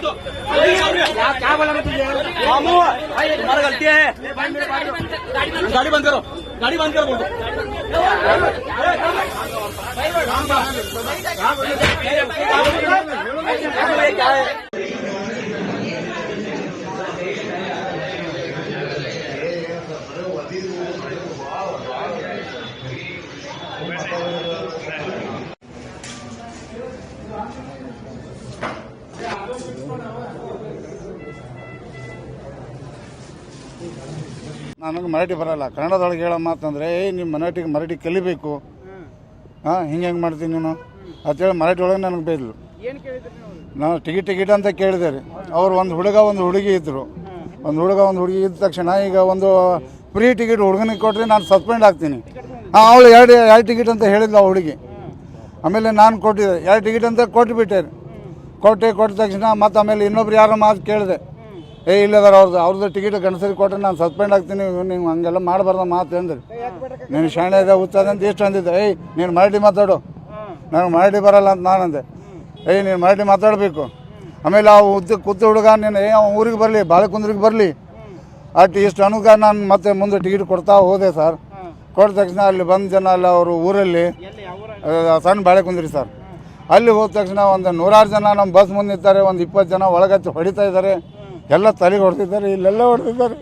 क्या बोला तुझे मामू भाई तुम्हारा गलती है गाड़ी बंद करो। गाड़ी बंद करो बोल क्या है ನನಗೆ ಮರಾಠಿ ಬರಲ್ಲ. ಕನ್ನಡದೊಳಗೆ ಹೇಳೋ ಮಾತಂದ್ರೆ ಏಯ್ ನಿಮ್ಮ ಮರಾಠಿಗೆ ಮರಾಠಿ ಕಲಿಬೇಕು. ಹಾಂ ಹಿಂಗೆ ಹೆಂಗೆ ಮಾಡ್ತೀನಿ ನೀನು? ಅಂತೇಳಿ ಮರಾಠಿ ಒಳಗೆ ನನಗೆ ಬೈದ್ಲು ನಾವು ನಾನು ಟಿಕೆಟ್ ಟಿಕೆಟ್ ಅಂತ ಕೇಳಿದೆ ರೀ. ಅವ್ರು ಒಂದು ಹುಡುಗ ಒಂದು ಹುಡುಗಿ ಇದ್ದರು ಒಂದು ಹುಡುಗ ಒಂದು ಹುಡುಗಿ ಇದ್ದ ತಕ್ಷಣ ಈಗ ಒಂದು ಫ್ರೀ ಟಿಕೆಟ್ ಹುಡುಗನಿಗೆ ಕೊಟ್ಟರೆ ನಾನು ಸಸ್ಪೆಂಡ್ ಆಗ್ತೀನಿ. ಹಾಂ ಅವಳು ಎರಡು ಎರಡು ಟಿಕೆಟ್ ಅಂತ ಹೇಳಿದ್ಲು ಆ ಹುಡುಗಿ. ಆಮೇಲೆ ನಾನು ಕೊಟ್ಟಿದ್ದೆ. ಎರಡು ಟಿಕೆಟ್ ಅಂತ ಕೊಟ್ಟುಬಿಟ್ಟೆ ರೀ. ಕೊಟ್ಟೆ ಕೊಟ್ಟ ತಕ್ಷಣ ಮತ್ತೆ ಆಮೇಲೆ ಇನ್ನೊಬ್ರು ಯಾರೋ ಮಾತು ಕೇಳಿದೆ. ಏ ಇಲ್ಲದಾರ ಅವ್ರದ್ದು ಅವ್ರದ್ದು ಟಿಕೆಟ್ ಗಂಡಸರಿಗೆ ಕೊಟ್ಟರೆ ನಾನು ಸಸ್ಪೆಂಡ್ ಆಗ್ತೀನಿ. ನೀವು ಹಂಗೆಲ್ಲ ಮಾಡಬಾರ್ದ ಮಾತು ಅಂದ್ರಿ. ನೀನು ಶಾಣೆ ಇದೆ ಹುಚ್ಚದ ಅಂತ ಎಷ್ಟು ಅಂದಿದ್ದೆ? ಏಯ್ ನೀನು ಮರಾಠಿ ಮಾತಾಡು. ನಾನು ಮರಾಠಿ ಬರಲ್ಲ ಅಂತ ನಾನು ಅಂದೆ ಏಯ್ ನೀನು ಮರಾಠಿ ಮಾತಾಡಬೇಕು. ಆಮೇಲೆ ಆ ಉದ್ದ ಕೂತು ಹುಡುಗ ನೀನು ಏ ಅವ್ನು ಊರಿಗೆ ಬರಲಿ ಬಾಳೆಕುಂದ್ರಿಗೆ ಬರಲಿ. ಅಟ್ ಇಷ್ಟು ಅನುಗ ನಾನು ಮತ್ತೆ ಮುಂದೆ ಟಿಕೆಟ್ ಕೊಡ್ತಾ ಹೋದೆ ಸರ್. ಕೊಟ್ಟ ತಕ್ಷಣ ಅಲ್ಲಿ ಬಂದ ಜನ ಅಲ್ಲ ಅವರು ಊರಲ್ಲಿ ಸಣ್ಣ ಬಾಳೆಕುಂದ್ರಿ ಸರ್. ಅಲ್ಲಿ ಹೋದ ತಕ್ಷಣ ಒಂದು ನೂರಾರು ಜನ ನಮ್ಮ ಬಸ್ ಮುಂದೆ ನಿಂತಾರೆ ಒಂದು ಇಪ್ಪತ್ತು ಜನ ಒಳಗಚ್ಚಿ ಹೊಡಿತಾ ಇದ್ದಾರೆ ಎಲ್ಲ ತಲೆಗೆ ಹೊಡೆದಿದ್ದಾರೆ, ಇಲ್ಲೆಲ್ಲ ಹೊಡೆದಿದ್ದಾರೆ.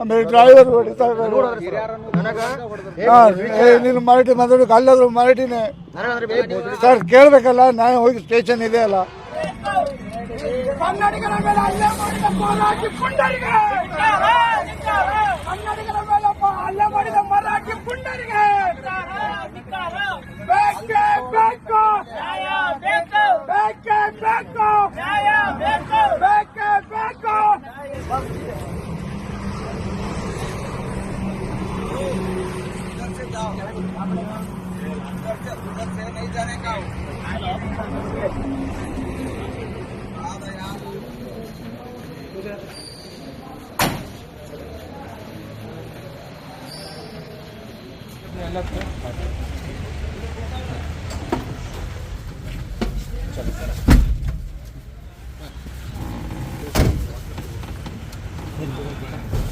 ಆಮೇಲೆ ಡ್ರೈವರ್ ಹೊಡಿತಾ ಇದ್ದಾರೆ ಹಾಂ ಏ, ನೀನು ಮರಾಠಿ ಮಾತಾಡೋಕೆ ಅಲ್ಲಾದ್ರೂ ಮರಾಠಿನೇ. ಸರ್, ಕೇಳಬೇಕಲ್ಲ, ನಾನು ಹೋಗಿ ಸ್ಟೇಷನ್ ಇದೆ ಅಲ್ಲ. ಕನ್ನಡಿಗರ ಮೇಲೆ ಹಲ್ಲೆ ಮಾಡಿದ ಮರಾಠಿ ಪುಂಡರಿಗೆ ಕನ್ನಡಿಗರ ಮೇಲೆ ಹಲ್ಲೆ ಮಾಡಿದ ಮರಾಠಿ ಪುಂಡರಿಗೆ. ಬೇಕು ಬೇಕೇ. ಬೇಕು ಬೇಕೇ. नहीं जाने का अलग है चलो।